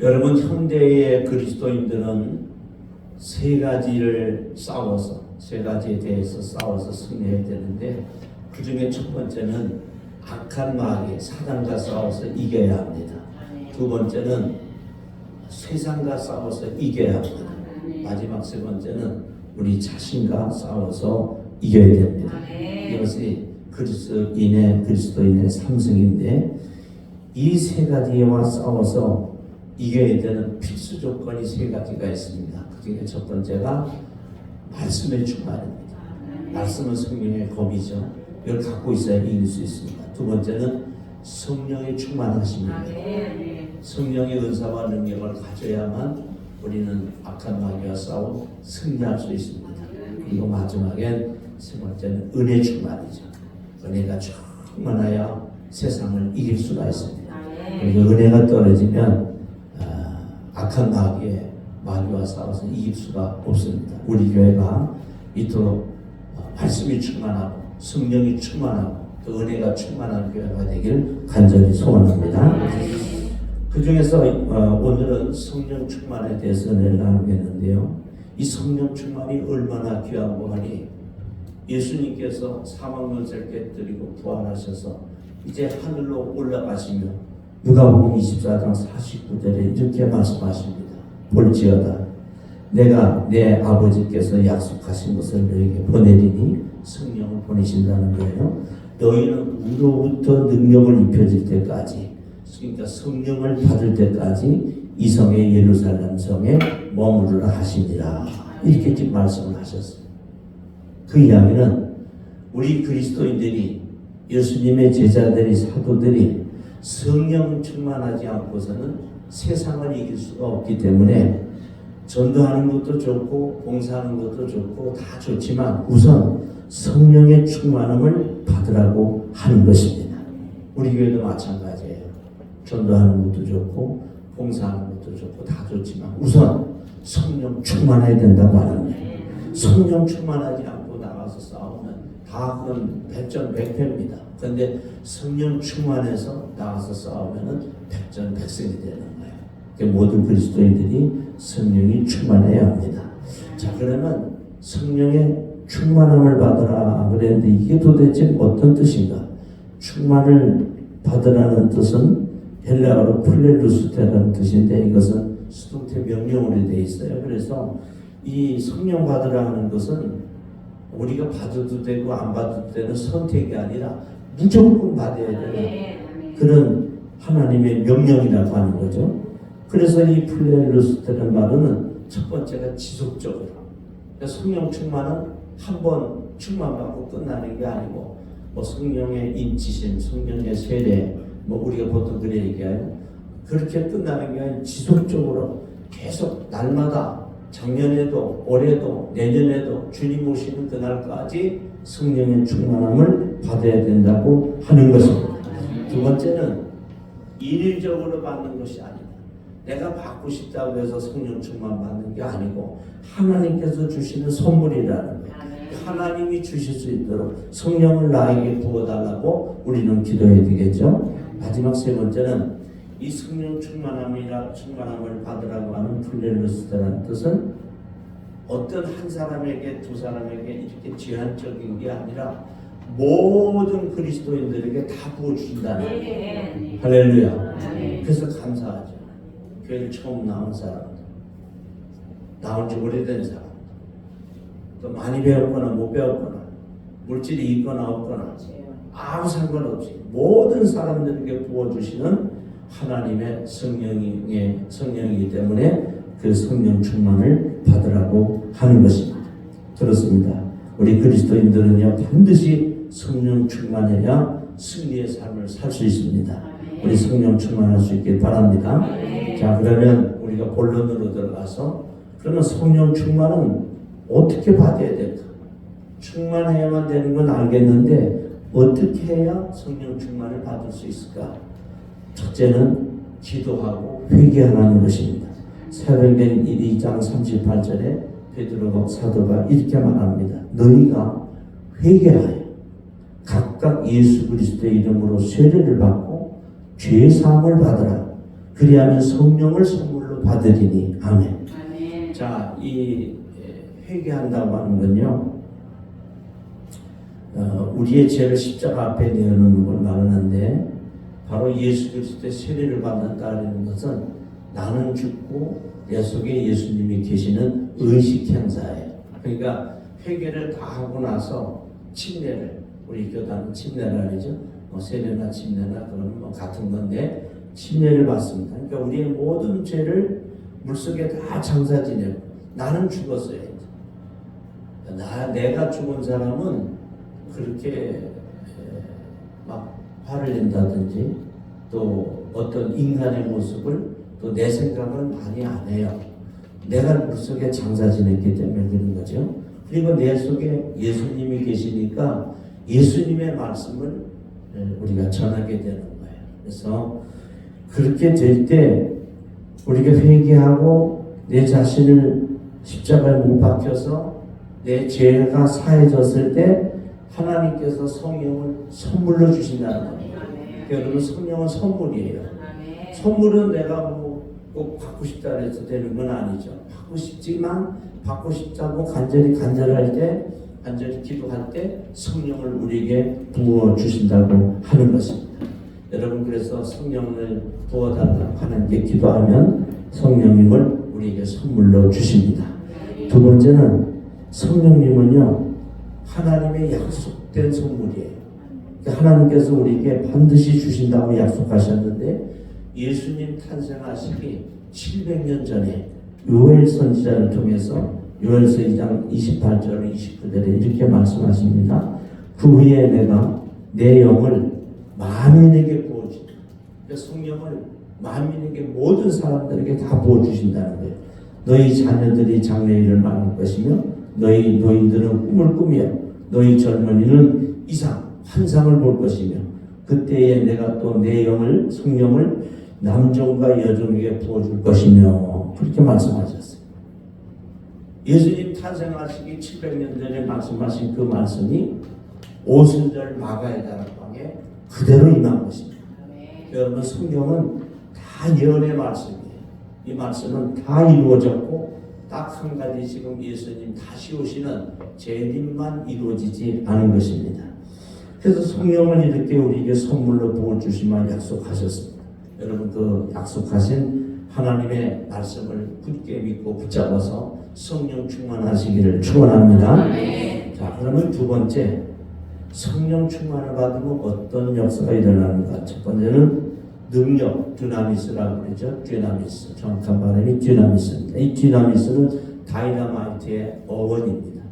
여러분 현대의 그리스도인들은 세 가지를 싸워서 세 가지에 대해서 싸워서 승리해야 되는데 그 중에 첫 번째는 악한 마귀 사단과 싸워서 이겨야 합니다. 두 번째는 세상과 싸워서 이겨야 합니다. 마지막 세 번째는 우리 자신과 싸워서 이겨야 됩니다. 이것이 그리스도인의 그리스도인의 삼성인데 이 세 가지와 싸워서 이겨야 되는 필수 조건이 세 가지가 있습니다. 그 중에 첫 번째가 말씀의 충만입니다. 말씀은 성령의 검이죠. 이걸 갖고 있어야 이길 수 있습니다. 두 번째는 성령의 충만하십니다. 성령의 은사와 능력을 가져야만 우리는 악한 마귀와 싸워 승리할 수 있습니다. 그리고 마지막엔 세 번째는 은혜 충만이죠. 은혜가 충만하여 세상을 이길 수가 있습니다. 그리고 은혜가 떨어지면 아, 악한 마귀에 마귀와 싸워서 이길 수가 없습니다. 우리 교회가 이토록 어, 말씀이 충만하고 성령이 충만하고 또 은혜가 충만한 교회가 되길 간절히 소원합니다. 그 중에서 어, 오늘은 성령 충만에 대해서 나누겠는데요. 이 성령 충만이 얼마나 귀하고 하니 예수님께서 사망문을 깨뜨리고 부활하셔서 이제 하늘로 올라가시며 누가복음 24장 49절에 이렇게 말씀하십니다. 볼지어다 내가 내 아버지께서 약속하신 것을 너에게 보내리니 성령을 보내신다는 거예요. 너희는 우로부터 능력을 입혀질 때까지 그러니까 성령을 받을 때까지 이 성의 예루살렘 성에 머무르라 하시니라 이렇게 말씀을 하셨어요. 그 이야기는 우리 그리스도인들이 예수님의 제자들이 사도들이 성령 충만하지 않고서는 세상을 이길 수가 없기 때문에 전도하는 것도 좋고 봉사하는 것도 좋고 다 좋지만 우선 성령의 충만함을 받으라고 하는 것입니다. 우리 교회도 마찬가지예요. 전도하는 것도 좋고 봉사하는 것도 좋고 다 좋지만 우선 성령 충만해야 된다고 하는 거예요. 성령 충만하지 않고 다 그건 백전백패입니다. 그런데 성령 충만해서 나가서 싸우면은 백전백승이 되는 거예요. 모든 그리스도인들이 성령이 충만해야 합니다. 자 그러면 성령의 충만함을 받으라 그랬는데 이게 도대체 어떤 뜻인가? 충만을 받으라는 뜻은 헬라어로 플레루스테라는 뜻인데 이것은 수동태 명령으로 되어 있어요. 그래서 이 성령 받으라는 것은 우리가 받아도 되고 안 받아도 되는 선택이 아니라 무조건 받아야 되는 그런 하나님의 명령이라고 하는 거죠. 그래서 이 플레루스테라는 말은 첫 번째가 지속적으로 그러니까 성령 충만은 한 번 충만받고 끝나는 게 아니고 뭐 성령의 인치심, 성령의 세례 뭐 우리가 보통 그래 얘기해요. 그렇게 끝나는 게 아니라 지속적으로 계속 날마다 작년에도 올해도 내년에도 주님 오시는 그날까지 성령의 충만함을 받아야 된다고 하는 것입니다. 두 번째는 일일적으로 받는 것이 아니다. 내가 받고 싶다고 해서 성령 충만 받는 게 아니고 하나님께서 주시는 선물이라는 거예요. 하나님이 주실 수 있도록 성령을 나에게 부어달라고 우리는 기도해야 되겠죠. 마지막 세 번째는 이 성령 충만함이라 충만함을 받으라고 하는 플레르스라는 뜻은 어떤 한 사람에게 두 사람에게 이렇게 제한적인 게 아니라 모든 그리스도인들에게 다 부어주신다는 거예요. 할렐루야. 그래서 감사하죠. 교회를 처음 나온 사람들, 나온 지 오래된 사람, 또 많이 배웠거나 못 배웠거나, 물질이 있거나 없거나, 아무 상관없이 모든 사람들에게 부어주시는 하나님의 성령의 성령이기 때문에 그 성령 충만을 받으라고 하는 것입니다. 그렇습니다. 우리 그리스도인들은요 반드시 성령 충만해야 승리의 삶을 살 수 있습니다. 우리 성령 충만할 수 있길 바랍니다. 자 그러면 우리가 본론으로 들어가서 그러면 성령 충만은 어떻게 받아야 될까? 충만해야만 되는 건 알겠는데 어떻게 해야 성령 충만을 받을 수 있을까? 첫째는 기도하고 회개하는 것입니다. 사도행전 2장 38절에 베드로가 사도가 이렇게 말합니다. 너희가 회개하여 각각 예수 그리스도의 이름으로 세례를 받고 죄 사함을 받으라. 그리하면 성령을 선물로 받으리니 아멘. 아멘. 자, 이 회개한다고 하는 건요. 어, 우리의 죄를 십자가 앞에 내어놓는 걸 말하는데 바로 예수 그리스도의 세례를 받는다는 것은 나는 죽고 내 속에 예수님이 계시는 의식 행사예요. 그러니까 회개를 다 하고 나서 침례를 우리 교단은 침례라 그러죠. 뭐 세례나 침례나 그런 뭐 같은 건데 침례를 받습니다. 그러니까 우리의 모든 죄를 물속에 다 장사 지내고 나는 죽었어요. 나 내가 죽은 사람은 그렇게 화를 낸다든지 또 어떤 인간의 모습을 또 내 생각을 많이 안 해요. 내가 물속에 장사 지냈기 때문에 그런 거죠. 그리고 내 속에 예수님이 계시니까 예수님의 말씀을 에, 우리가 전하게 되는 거예요. 그래서 그렇게 될 때 우리가 회개하고 내 자신을 십자가에 못 박혀서 내 죄가 사해졌을 때 하나님께서 성령을 선물로 주신다는 겁니다. 여러분 성령은 선물이에요. 선물은 내가 뭐 꼭 받고 싶다 해서 되는 건 아니죠. 받고 싶지만 받고 싶다고 간절히 간절할 때 간절히 기도할 때 성령을 우리에게 부어 주신다고 하는 것입니다. 여러분 그래서 성령을 부어 달라고 하나님께 기도하면 성령님을 우리에게 선물로 주십니다. 두 번째는 성령님은요 하나님의 약속된 선물이에요. 하나님께서 우리에게 반드시 주신다고 약속하셨는데 예수님 탄생하시기 700년 전에 요엘 선지자를 통해서 요엘서 2장 28절 29절에 이렇게 말씀하십니다. 그 후에 내가 내 영을 만민에게 부어주다. 그러니까 성령을 만민에게 모든 사람들에게 다 부어주신다는 거예요. 너희 자녀들이 장래일을 말할 것이며 너희 노인들은 꿈을 꾸며 너희 젊은이는 이상 환상을 볼 것이며 그때에 내가 또 내 영을 성령을 남종과 여종에게 부어줄 것이며 그렇게 말씀하셨어요. 예수님 탄생하시기 700년 전에 말씀하신 그 말씀이 오순절 마가의 다락방에 그대로 임한 것입니다. 여러분 성경은 다 예언의 말씀이에요. 이 말씀은 다 이루어졌고 딱 한 가지 지금 예수님 다시 오시는 재림만 이루어지지 않은 것입니다. 그래서 성령을 이렇게 우리에게 선물로 부어주시면 약속하셨습니다. 여러분 그 약속하신 하나님의 말씀을 굳게 믿고 붙잡아서 성령 충만하시기를 축원합니다. 자 그러면 두 번째 성령 충만을 받으면 어떤 역사가 일어나는가? 첫 번째는 능력, 디나미스라고 그러죠. 디나미스. 정확한 발음이 디나미스입니다. 이 디나미스는 다이나마이트의 어원입니다.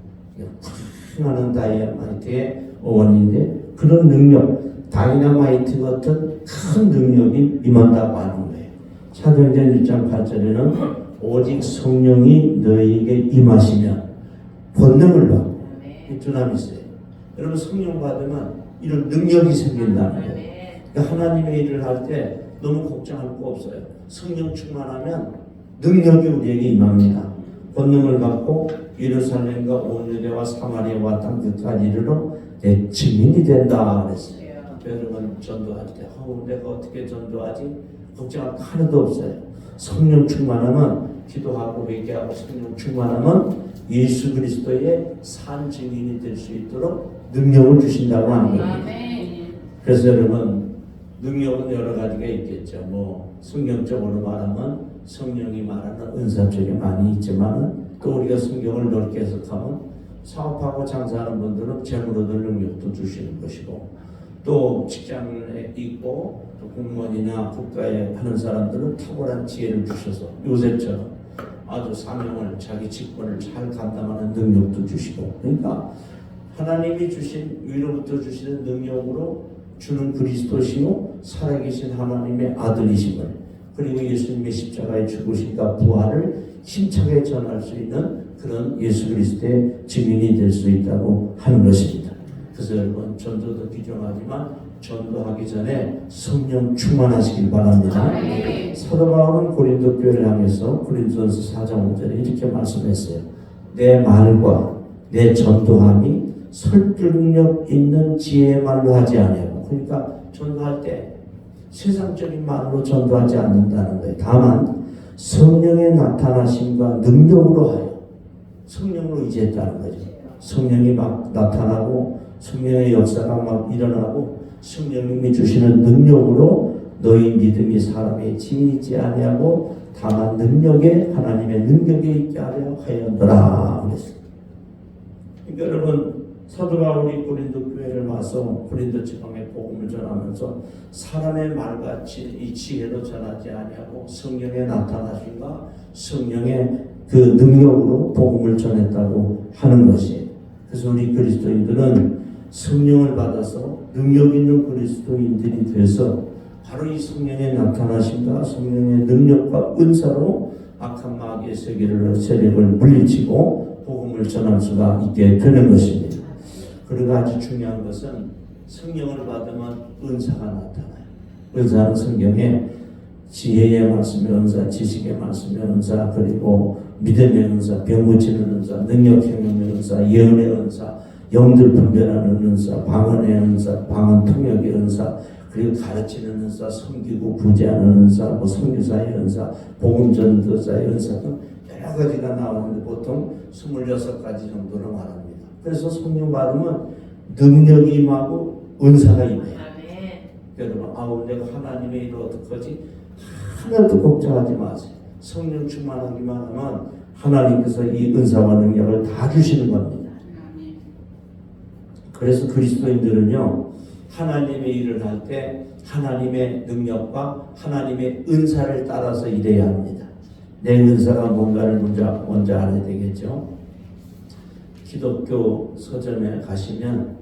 쿵하는 다이나마이트의 어원인데 그런 능력, 다이나마이트 같은 큰 능력이 임한다고 하는 거예요. 사도행전 1장 8절에는 오직 성령이 너희에게 임하시면 권능을 받고. 이 디나미스예요. 여러분 성령 받으면 이런 능력이 생긴다는 거예요. 그러니까 하나님의 일을 할 때 너무 걱정할 거 없어요. 성령 충만하면 능력이 우리에게 임합니다. 권능을 받고 예루살렘과 온 유대와 사마리아와 땅 끝까지 이르러 내 증인이 된다 그랬어요. 여러분 전도할 때 어, 내가 어떻게 전도하지? 걱정할 거 하나도 없어요. 성령 충만하면 기도하고 회개하고 성령 충만하면 예수 그리스도의 산 증인이 될 수 있도록 능력을 주신다고 하는 겁니다. 그래서 여러분 능력은 여러 가지가 있겠죠. 뭐 성경적으로 말하면 성령이 말하는 은사 쪽에 많이 있지만은 또 우리가 성경을 넓게 해석하면 사업하고 장사하는 분들은 재물 얻을 능력도 주시는 것이고 또 직장에 있고 또 공무원이나 국가에 하는 사람들은 탁월한 지혜를 주셔서 요셉처럼 아주 사명을 자기 직분을 잘 감당하는 능력도 주시고 그러니까 하나님이 주신 위로부터 주시는 능력으로 주는 그리스도시요 살아계신 하나님의 아들이심을 그리고 예수님의 십자가의 죽으심과 부활을 힘차게 전할 수 있는 그런 예수 그리스도의 증인이 될 수 있다고 하는 것입니다. 그래서 여러분 전도도 귀중하지만 전도하기 전에 성령 충만하시길 바랍니다. 사도 바울은 고린도 교회를 향해서 고린도전서 4장 5절에 이렇게 말씀했어요. 내 말과 내 전도함이 설득력 있는 지혜의 말로 하지 아니하고 그러니까 전도할 때 세상적인 말로 전도하지 않는다는 거예요. 다만 성령의 나타나심과 능력으로 하여 성령으로 이제했다는 거죠. 성령이 막 나타나고 성령의 역사가 막 일어나고 성령님이 주시는 능력으로 너희 믿음이 사람의 지니지 아니하고 다만 능력에 하나님의 능력에 있게 하려 하였더라 그랬어요. 그러니까 여러분 사도 바울이 고린도 교회를 와서 고린도 지방에 복음을 전하면서 사람의 말같이 이 지혜로 전하지 아니하고 성령의 나타나심과 성령의 그 능력으로 복음을 전했다고 하는 것이 그래서 우리 그리스도인들은 성령을 받아서 능력 있는 그리스도인들이 돼서 바로 이 성령의 나타나심과 성령의 능력과 은사로 악한 마귀의 세계를 세력을 물리치고 복음을 전할 수가 있게 되는 것입니다. 그리고 아주 중요한 것은 성령을 받으면 은사가 나타나요. 은사는 성경에 지혜의 말씀의 은사, 지식의 말씀의 은사, 그리고 믿음의 은사, 병 고치는 은사, 능력 행동의 은사, 예언의 은사, 영들 분별하는 은사, 방언의 은사, 방언 통역의 은사, 그리고 가르치는 은사, 섬기고 구제하는 은사, 뭐 선교사의 은사, 복음 전도자의 은사 등 여러 가지가 나오는데 보통 26가지 정도로 말합니다. 그래서 성령 받으면 능력이 임하고 은사가 임해요. 여러분, 아우 내가 하나님의 일을 어떡하지? 하나도 걱정하지 마세요. 성령 충만하기만 하면 하나님께서 이 은사와 능력을 다 주시는 겁니다. 그래서 그리스도인들은요 하나님의 일을 할 때 하나님의 능력과 하나님의 은사를 따라서 일해야 합니다. 내 은사가 뭔가를 먼저 먼저 알아야 되겠죠. 기독교 서점에 가시면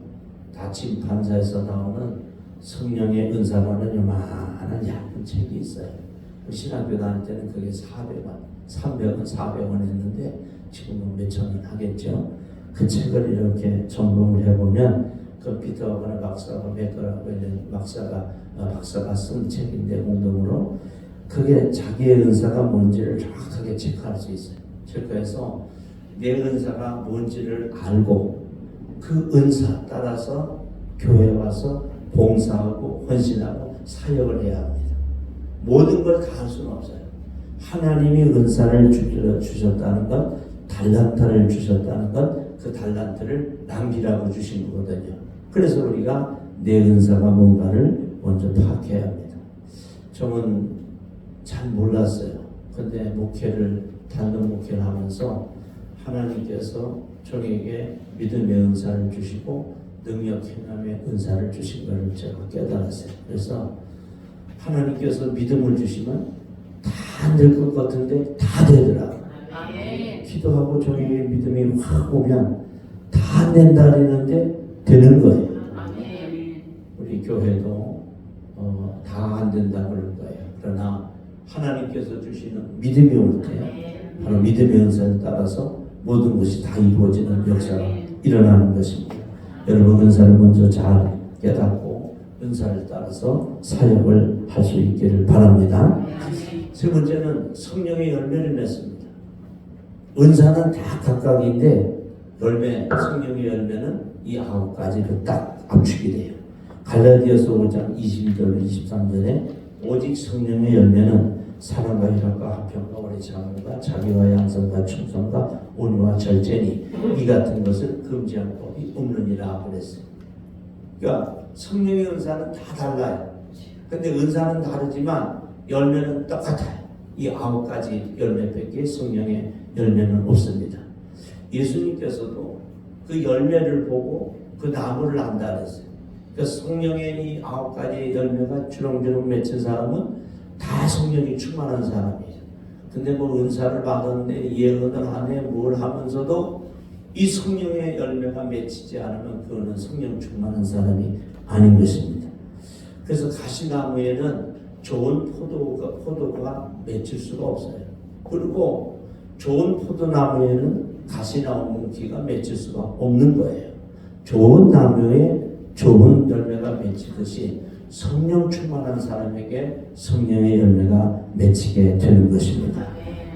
다친 판사에서 나오는 성령의 은사라는 요만한 얇은 책이 있어요. 신학교 다닐 때는 그게 400원, 300원, 400원 했는데 지금은 몇천 원 하겠죠. 그 책을 이렇게 점검을 해보면 그 피터 어거나 박사가 맥거라고 있는 박사가 어, 박사가 쓴 책인데 공동으로 그게 자기의 은사가 뭔지를 정확하게 체크할 수 있어요. 체크해서 내 은사가 뭔지를 알고 그 은사 따라서 교회 와서 봉사하고 헌신하고 사역을 해야. 모든 걸 다 할 수는 없어요. 하나님이 은사를 주- 주셨다는 것, 달란트를 주셨다는 것, 그 달란트를 낭비라고 주신 거거든요. 그래서 우리가 내 은사가 뭔가를 먼저 파악해야 합니다. 저는 잘 몰랐어요. 근데 목회를 단독 목회를 하면서 하나님께서 저에게 믿음의 은사를 주시고 능력 행함의 은사를 주신 것을 제가 깨달았어요. 그래서 하나님께서 믿음을 주시면 다안될것 같은데 다 되더라고요. 기도하고 저에게 믿음이 확 오면 다안 된다 그러는데 되는 거예요. 우리 교회도 어, 다안 된다 그럴 거예요. 그러나 하나님께서 주시는 믿음이 올 때 바로 믿음의 은사를 따라서 모든 것이 다 이루어지는 역사가 일어나는 것입니다. 여러분 은사를 먼저 잘 깨닫고 은사를 따라서 사역을 할 수 있기를 바랍니다. 세 번째는 성령의 열매를 맺습니다. 은사는 다 각각인데 열매, 성령의 열매는 이 아홉 가지를 딱 압축이 돼요. 갈라디아서 5장 22절 23절에 오직 성령의 열매는 사랑과 희락과 화평과 오래 참음과 자비와 양성과 충성과 온유와 절제니 이 같은 것을 금지한 법이 없느니라 그랬어요. 그러니까 성령의 은사는 다 달라요. 근데 은사는 다르지만 열매는 똑같아요. 이 아홉 가지 열매밖에 성령의 열매는 없습니다. 예수님께서도 그 열매를 보고 그 나무를 안다 그랬어요. 그 성령의 이 아홉 가지 열매가 주렁주렁 맺힌 사람은 다 성령이 충만한 사람이에요. 근데 뭐 은사를 받았는데 예언을 하네 뭘 하면서도 이 성령의 열매가 맺히지 않으면 그거는 성령 충만한 사람이 아닌 것입니다. 그래서 가시나무에는 좋은 포도가, 포도가 맺힐 수가 없어요. 그리고 좋은 포도나무에는 가시나무 기가 맺힐 수가 없는 거예요. 좋은 나무에 좋은 열매가 맺히듯이 성령 충만한 사람에게 성령의 열매가 맺히게 되는 것입니다.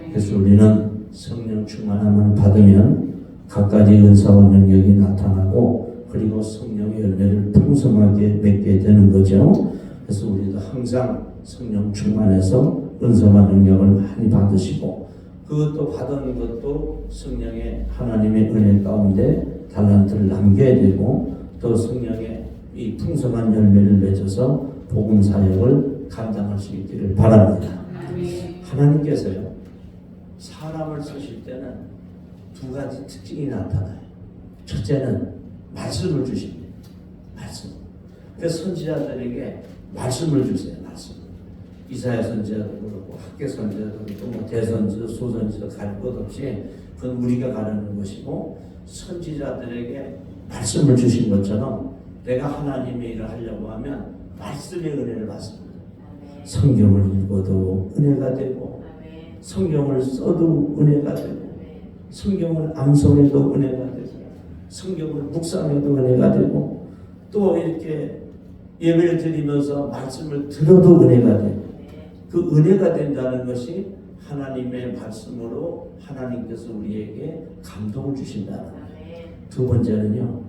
그래서 우리는 성령 충만함을 받으면 각가지 은사와 능력이 나타나고 그리고 성령의 열매를 풍성하게 맺게 되는 거죠. 그래서 우리도 항상 성령 충만해서 은사와 능력을 많이 받으시고 그것도 받은 것도 성령의 하나님의 은혜 가운데 달란트를 남겨야 되고 또 성령의 이 풍성한 열매를 맺어서 복음 사역을 감당할 수 있기를 바랍니다. 하나님께서요 사람을 쓰실 때는 두 가지 특징이 나타나요. 첫째는 말씀을 주십니다. 말씀. 그래서 선지자들에게 말씀을 주세요. 말씀. 이사야 선지자도 그렇고 학계 선지자도 그렇고 뭐 대선지도 소선지도 갈 것 없이 그건 우리가 가르는 것이고 선지자들에게 말씀을 주신 것처럼 내가 하나님의 일을 하려고 하면 말씀의 은혜를 받습니다. 성경을 읽어도 은혜가 되고 성경을 써도 은혜가 되고 성경을 암송해도 은혜가 되고 성경을 묵상해도 은혜가 되고 또 이렇게 예배를 드리면서 말씀을 들어도 은혜가 되고 그 은혜가 된다는 것이 하나님의 말씀으로 하나님께서 우리에게 감동을 거예요. 두 번째는요.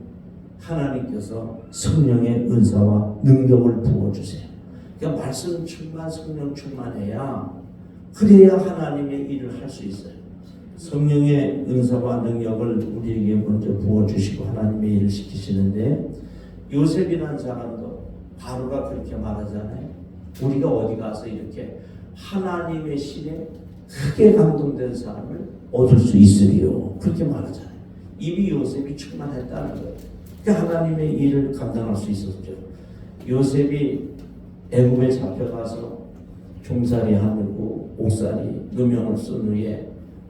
하나님께서 성령의 은사와 능력을 부어주세요. 그러니까 말씀 충만, 성령 충만해야 그래야 하나님의 일을 할 수 있어요. 성령의 은사와 능력을 우리에게 먼저 부어주시고 하나님의 일을 시키시는데 요셉이라는 사람도 바로가 그렇게 말하잖아요. 우리가 어디 가서 이렇게 하나님의 신에 크게 감동된 사람을 얻을 수 있으리요. 그렇게 말하잖아요. 이미 요셉이 충만했다는 거예요. 그러니까 하나님의 일을 감당할 수 있었죠. 요셉이 애굽에 잡혀가서 종살이 하고 옥살이 누명을 쓴 후에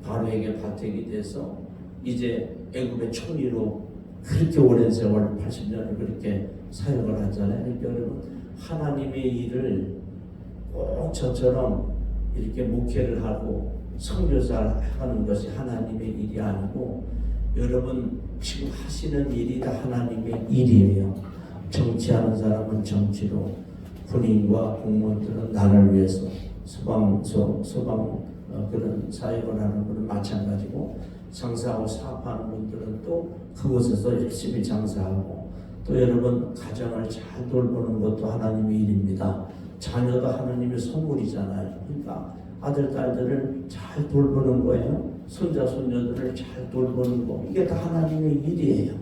바로에게 발택이 돼서 이제 애굽의 총리로 그렇게 오랜 세월 80년을 그렇게 사역을 하잖아요. 그러니까 여러분 하나님의 일을 꼭 저처럼 이렇게 목회를 하고 선교사를 하는 것이 하나님의 일이 아니고 여러분 지금 하시는 일이 다 하나님의 일이에요. 정치하는 사람은 정치로 군인과 공무원들은 나를 위해서 소방 소, 소방 어, 그런 사역을 하는 분은 마찬가지고 장사하고 사업하는 분들은 또 그곳에서 열심히 장사하고 또 여러분 가정을 잘 돌보는 것도 하나님의 일입니다. 자녀도 하나님의 선물이잖아요. 그러니까 아들 딸들을 잘 돌보는 거예요. 손자 손녀들을 잘 돌보는 거 이게 다 하나님의 일이에요.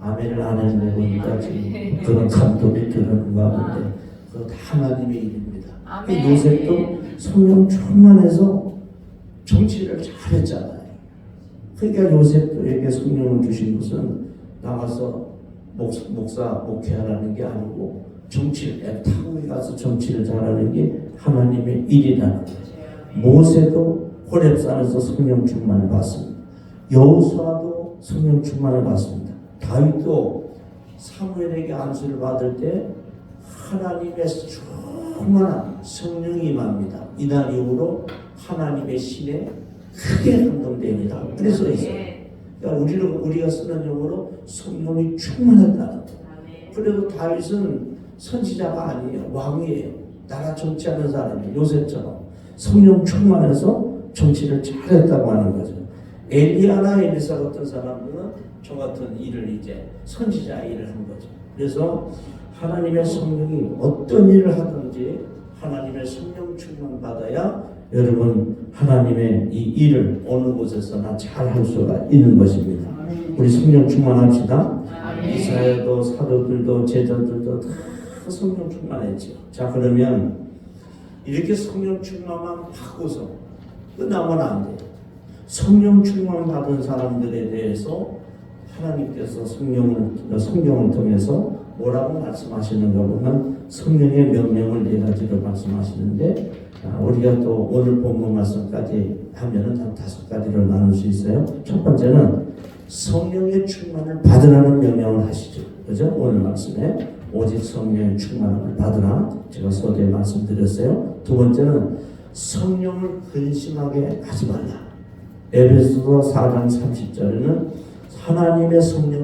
아멘을 안 해보니까 지금 그런 감동이 드는가 본데 그거 다 하나님의 일입니다. 그 아멘. 요셉도 성령 충만해서 정치를 잘했잖아요. 그러니까 요셉에게 성령을 주신 것은 나가서 목, 목사 목회하라는 게 아니고 정치를 타국에 가서 정치를 잘하는 게 하나님의 일이라는 거예요. 모세도 호렙산에서 성령 충만을 받습니다. 여호수아도 성령 충만을 받습니다. 다윗도 사무엘에게 안수를 받을 때 하나님의 충만한 성령이 임합니다. 이날 이후로 하나님의 신에 크게 감동됩니다. 그래서 있어요. 그러니까 우리는 우리가 쓰는 용어로 성령이 충만했다는 거예요. 그리고 다윗은 선지자가 아니에요. 왕이에요. 나라 정치하는 사람이에요. 요셉처럼 성령 충만해서 정치를 잘했다고 하는 거죠. 엘리야나 엘리사 같은 사람들은 저 같은 일을 이제 선지자 일을 한 거죠. 그래서 하나님의 성령이 어떤 일을 하든지 하나님의 성령 충만 받아야 여러분 하나님의 이 일을 어느 곳에서나 잘 할 수가 있는 것입니다. 우리 성령 충만합시다. 이사야도 사도들도 제자들도 다 성령 충만했죠. 자 그러면 이렇게 성령 충만만 받고서 끝나면 안 돼요. 성령 충만 받은 사람들에 대해서 하나님께서 성령을 성경을 통해서 뭐라고 말씀하시는가 보면 성령의 명령을 네 가지로 말씀하시는데 아, 우리가 또 오늘 본문 말씀까지 하면은 한 다섯 가지로 나눌 수 있어요. 첫 번째는 성령의 충만을 받으라는 명령을 하시죠. 그죠? 오늘 말씀에 오직 성령의 충만을 받으라. 제가 서두에 말씀드렸어요. 두 번째는 성령을 근심하게 하지 말라. 에베소서 4장 30절에는 하나님의 성령을 근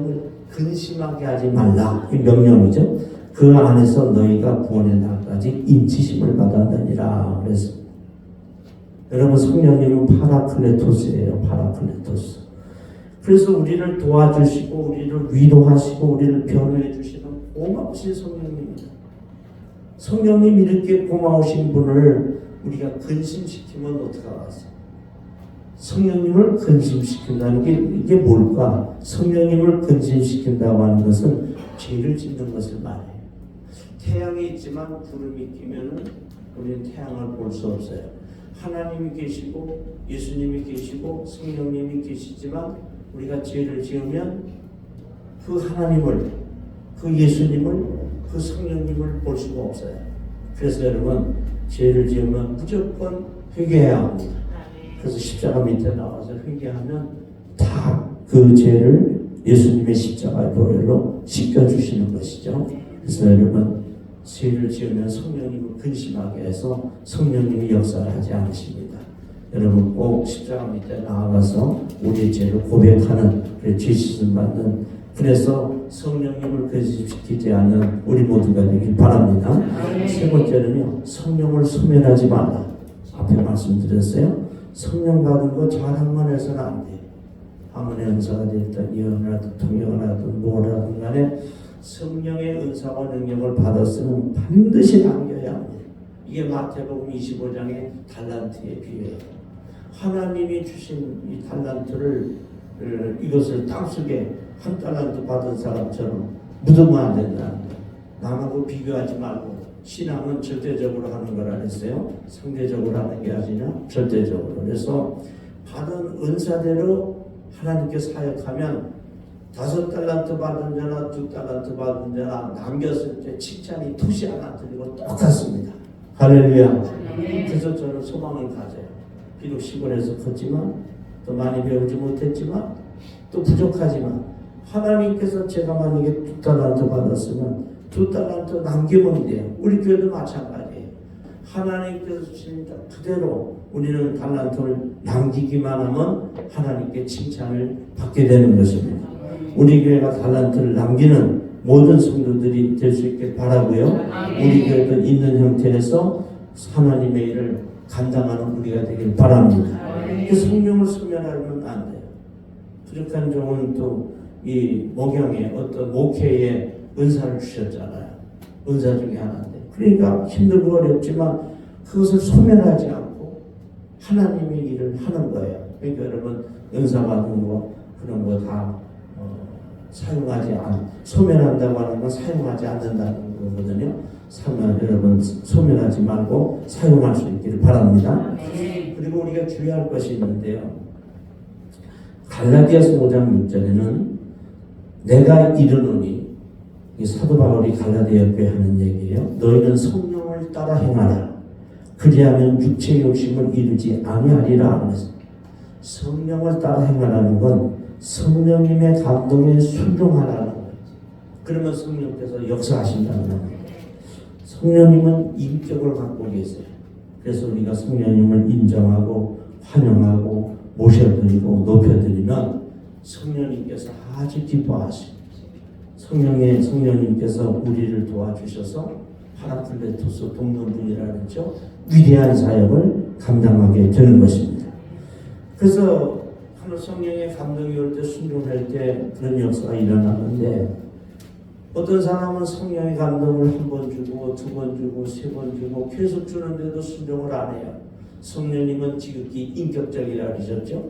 심하게 하지 말라. 이 명령이죠. 그 안에서 너희가 구원의 날까지 인치심을 받았느니라. 그래서 여러분 성령님은 파라클레토스예요. 파라클레토스. 그래서 우리를 도와주시고 우리를 위로하시고 우리를 변호해 주시는 고맙신 성령님입니다. 성령님 이렇게 고마우신 분을 우리가 근심시키면 어떡하겠어? 성령님을 근심시킨다는 게 이게 뭘까? 성령님을 근심시킨다고 하는 것은 죄를 짓는 것을 말해요. 태양이 있지만 구름이 끼면은 우리는 태양을 볼 수 없어요. 하나님이 계시고 예수님이 계시고 성령님이 계시지만 우리가 죄를 지으면 그 하나님을 그 예수님을 그 성령님을 볼 수가 없어요. 그래서 여러분 죄를 지으면 무조건 회개해야 합니다. 그래서 십자가 밑에 나와서 회개하면 다 그 죄를 예수님의 십자가의 보혈로 씻겨주시는 것이죠. 그래서 여러분 죄를 지으면 성령님을 근심하게 해서 성령님이 역사를 하지 않으십니다. 여러분 꼭 십자가 밑에 나아가서 우리의 죄를 고백하는 그래 죄 씻음 받는 그래서 성령님을 근심시키지 않는 우리 모두가 되길 바랍니다. 세 번째는요 성령을 소멸하지 말라. 앞에 말씀드렸어요. 성령 받은 거 자랑만 해서는 안 돼. 아무리 은사가 됐든 예언을 하든 통역을 하든 뭘 하든 간에 성령의 은사와 능력을 받았으면 반드시 남겨야 합니다. 이게 마태복음 25장의 달란트에 비유해요. 하나님이 주신 이 달란트를 어, 이것을 땅속에 한 달란트 받은 사람처럼 묻으면 안 거예요. 남하고 비교하지 말고 신앙은 절대적으로 하는 거라 그랬어요. 상대적으로 하는 게 아니라 절대적으로. 그래서 받은 은사대로 하나님께 사역하면 다섯 달란트 받은 자나 두 달란트 받은 자나 남겼을 때 칭찬이 토시 하나 드리고 똑같습니다. 할렐루야. 그래서 저는 소망을 가져요. 비록 시골에서 컸지만 또 많이 배우지 못했지만 또 부족하지만 하나님께서 제가 만약에 두 달란트 받았으면 두 달란트 남기면 돼요. 우리 교회도 마찬가지예요. 하나님께서 주신 그대로 우리는 달란트를 남기기만 하면 하나님께 칭찬을 받게 되는 것입니다. 우리 교회가 달란트를 남기는 모든 성도들이 될 수 있길 바라고요. 우리 교회도 있는 형태에서 하나님의 일을 감당하는 우리가 되길 바랍니다. 그 성령을 소멸하면 안 돼요. 부족한 종은 또 이 목양에 어떤 목회에 은사를 주셨잖아요. 은사 중에 하나인데. 그러니까 힘들고 어렵지만 그것을 소멸하지 않고 하나님의 일을 하는 거예요. 그러니까 여러분 은사 받은 거 그런 거다 어, 사용하지 않, 소멸한다고 하는 건 사용하지 않는다는 거거든요. 사용 여러분 소멸하지 말고 사용할 수 있기를 바랍니다. 그리고 우리가 주의할 것이 있는데요. 갈라디아서 5장 6절에는 내가 이르노니 이 사도 바울이 갈라디아 교회 하는 얘기예요. 너희는 성령을 따라 행하라. 그리하면 육체 욕심을 이루지 아니하리라 성령을 따라 행하라는 건 성령님의 감동에 순종하라는 거예요. 그러면 성령께서 역사하신다는 거예요. 성령님은 인격을 갖고 계세요. 그래서 우리가 성령님을 인정하고 환영하고 모셔드리고 높여드리면 성령님께서 아주 기뻐하십니다. 성령의 성령님께서 우리를 도와주셔서 파라클레토스 동료분이라 그랬죠. 위대한 사역을 감당하게 되는 것입니다. 그래서 하늘 성령의 감동이 올 때 순종할 때 그런 역사가 일어나는데 어떤 사람은 성령의 감동을 한 번 주고 두 번 주고 세 번 주고 계속 주는데도 순종을 안 해요. 성령님은 지극히 인격적이라 그러셨죠.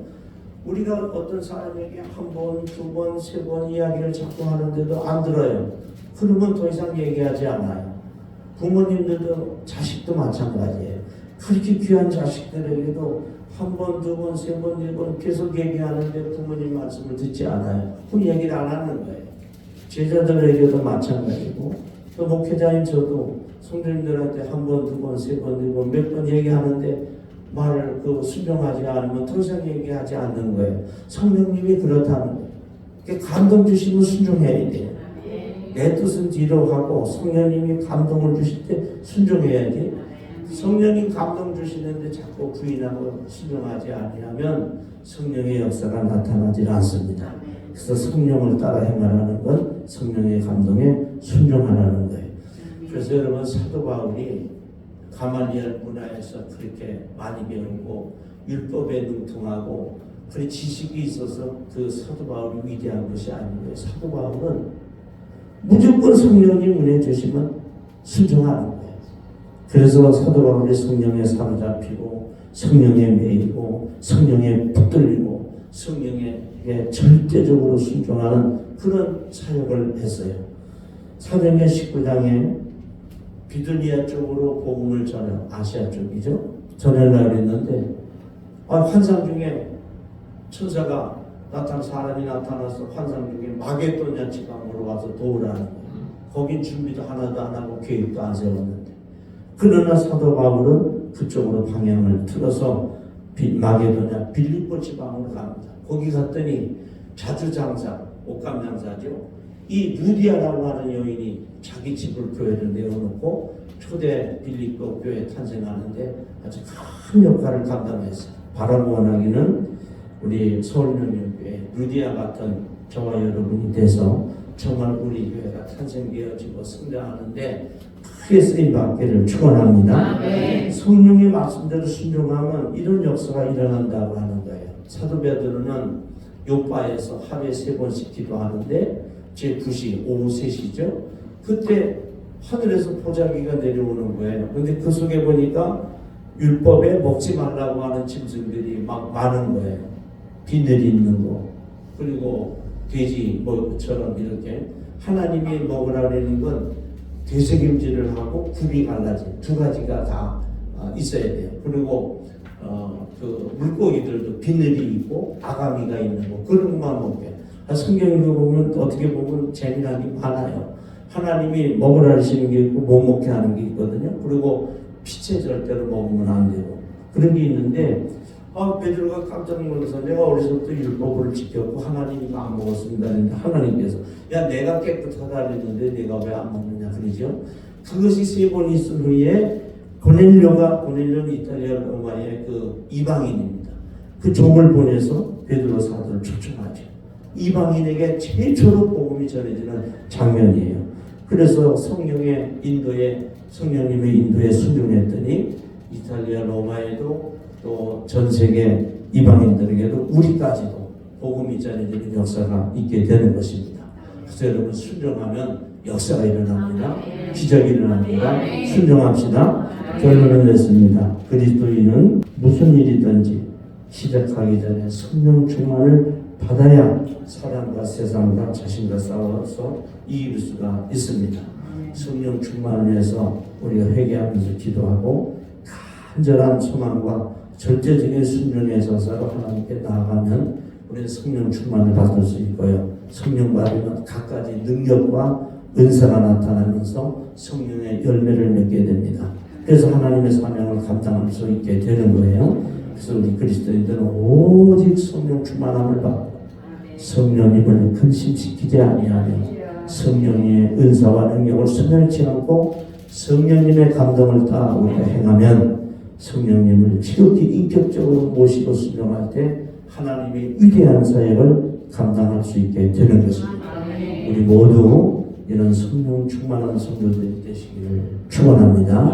우리가 어떤 사람에게 한 번, 두 번, 세 번 이야기를 자꾸 하는데도 안 들어요. 그러면 더 이상 얘기하지 않아요. 부모님들도 자식도 마찬가지예요. 그렇게 귀한 자식들에게도 한 번, 두 번, 세 번, 네 번 계속 얘기하는데 부모님 말씀을 듣지 않아요. 그 얘기를 안 하는 거예요. 제자들에게도 마찬가지고 또 목회자인 저도 성도님들한테 한 번, 두 번, 세 번, 네 번, 몇 번 얘기하는데 말을 그 순종하지 않으면 더 이상 얘기하지 않는 거예요. 성령님이 그렇다는 거예요. 감동 주시면 순종해야 돼요. 내 뜻은 뒤로 하고 성령님이 감동을 주실 때 순종해야지. 성령님 감동 주시는데 자꾸 부인하고 순종하지 아니하면 성령의 역사가 나타나질 않습니다. 그래서 성령을 따라 행하라는 건 성령의 감동에 순종하라는 거예요. 그래서 여러분 사도 바울이 가말리엘 문화에서 그렇게 많이 배우고 율법에 능통하고 그 지식이 있어서 그 사도 바울이 위대한 것이 아니고요. 사도 바울은 무조건 성령님 은혜 주시면 순종하는 거예요. 그래서 사도 바울이 성령에 사로잡히고 성령에 매이고 성령에 붙들리고 성령에 절대적으로 순종하는 그런 사역을 했어요. 사도행전 19장에 비두니아 쪽으로 복음을 전해 아시아 쪽이죠. 전하려고 했는데 아, 환상 중에 천사가 나타난 사람이 나타나서 환상 중에 마게도냐 지방으로 와서 도우라는 거예요. 거긴 준비도 하나도 안 하고 계획도 안 세웠는데 그러나 사도 바울은 그쪽으로 방향을 틀어서 비- 마게도냐 빌립보 지방으로 갑니다. 거기 갔더니 자주 장사, 옷감 장사죠. 이 루디아라고 하는 여인이 자기 집을 교회를 내어놓고 초대 빌립보 교회 탄생하는데 아주 큰 역할을 감당했어요. 바라고 원하기는 우리 서울명령교회 루디아 같은 저와 여러분이 돼서 정말 우리 교회가 탄생되어지고 성장하는데 크게 쓰임 받기를 축원합니다. 성령의 말씀대로 순종하면 이런 역사가 일어난다고 하는 거예요. 사도 베드로는 요바에서 하루에 세 번씩 기도하는데 제 9시 오후 3시죠. 그때 하늘에서 보자기가 내려오는 거예요. 근데 그 속에 보니까 율법에 먹지 말라고 하는 짐승들이 막 많은 거예요. 비늘이 있는 거 그리고 돼지 뭐처럼 이렇게 하나님이 먹으라 그러는 건 되새김질을 하고 굽이 갈라진 두 가지가 다 어, 있어야 돼요. 그리고 어, 그 물고기들도 비늘이 있고 아가미가 있는 거 그런 것만 먹게. 아, 성경에 보면 어떻게 보면 재미난 게 많아요. 하나님이 먹으라 하시는 게 있고 못 먹게 하는 게 있거든요. 그리고 피체 절대로 먹으면 안 되고 그런 게 있는데 아 베드로가 깜짝 놀라서 내가 어려서부터 율법을 지켰고 하나님이 안 먹었습니다. 했는데 하나님께서 야 내가 깨끗하다 그랬는데 내가 왜 안 먹느냐 그러죠. 그것이 세 번 있은 후에 고넬료가 고넬료는 이탈리아 로마의 그 이방인입니다. 그 종을 보내서 베드로 사도를 초청하죠. 이방인에게 최초로 복음이 전해지는 장면이에요. 그래서 성령의 인도에 성령님의 인도에 순종했더니 이탈리아 로마에도 또 전 세계 이방인들에게도 우리까지도 복음이 전해지는 역사가 있게 되는 것입니다. 그래서 여러분 순종하면 역사가 일어납니다. 기적이 일어납니다. 순종합시다. 결론을 냈습니다. 그리스도인은 무슨 일이든지 시작하기 전에 성령 충만을 받아야 사람과 세상과 자신과 싸워서 이길 수가 있습니다. 성령 충만을 위해서 우리가 회개하면서 기도하고 간절한 소망과 절대적인 순종에 서서 하나님께 나아가면 우리는 성령 충만을 받을 수 있고요. 성령 받으면 각가지 능력과 은사가 나타나면서 성령의 열매를 맺게 됩니다. 그래서 하나님의 사명을 감당할 수 있게 되는 거예요. 그래서 우리 그리스도인들은 오직 성령 충만함을 받고 성령님을 근심시키지 아니하며 성령의 은사와 능력을 소멸치 않고 성령님의 감동을 따라 우리가 행하면 성령님을 지극히 인격적으로 모시고 순종할 때 하나님의 위대한 사역을 감당할 수 있게 되는 것입니다. 우리 모두 이런 성령 충만한 성도들이 되시기를 축원합니다.